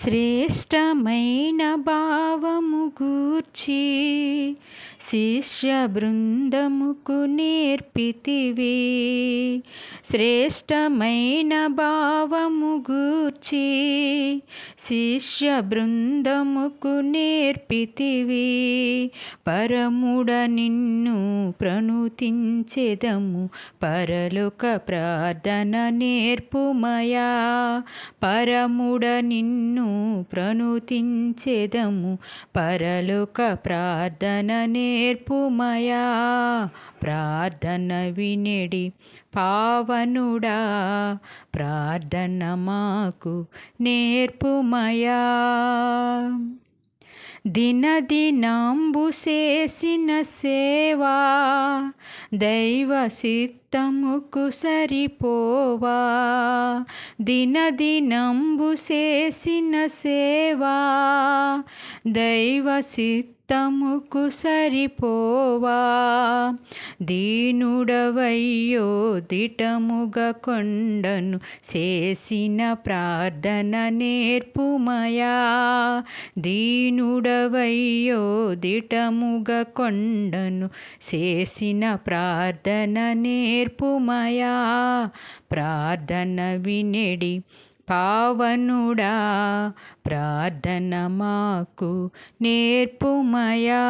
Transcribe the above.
శ్రేష్టమైన భావము గూర్చి శిష్య బృందముకు నేర్పితివి. శ్రేష్టమైన భావము గూర్చి శిష్య బృందముకు నేర్పితివి. పరముడ నిన్ను ప్రణుతించెదము పరలోక ప్రార్థన నేర్పుమయా. పరముడ నిన్ను ప్రణుతించెదము పరలోక ప్రార్థన నేర్పుమయా? ప్రార్థన వినెడి పావనుడా ప్రార్థన మాకు నేర్పుమయా? దినదినంబు చేసిన సేవా దైవ చిత్తముకు సరిపోవా? దినదినంబు చేసిన సేవా దైవ చిత్తముకు సరిపోవా. దీనుడవయ్యో దిటముగ కొండను చేసిన ప్రార్థన నేర్పుమయా. దీనుడవయ్యో దిటముగ కొండను చేసిన ప్రార్థన నేర్పుమయా. ప్రార్థన వినెడి పావనుడా ప్రార్థన మాకు నేర్పుమయా.